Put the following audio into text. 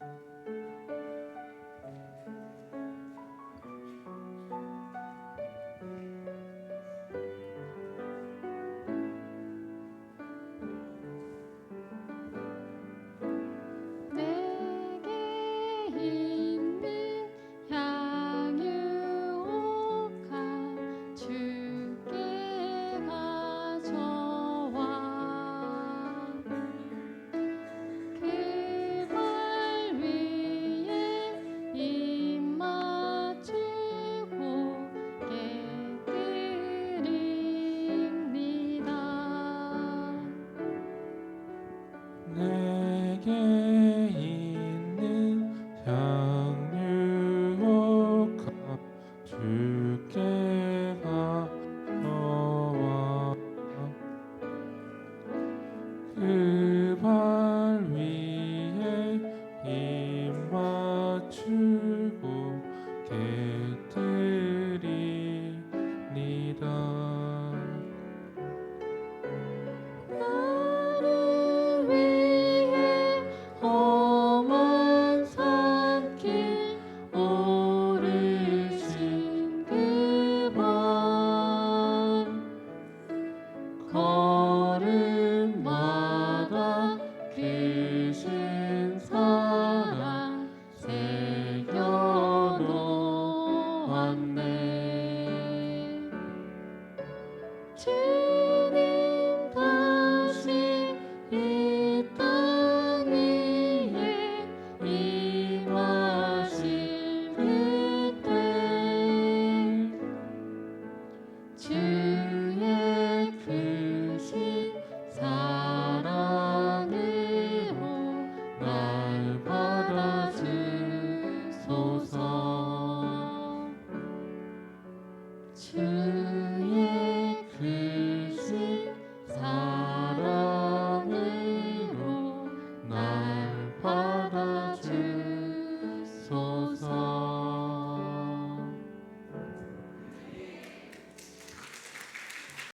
you. 위에 입 맞추고 깨뜨리리라 원하네. 주님 다시 이에 임하실 그때 true.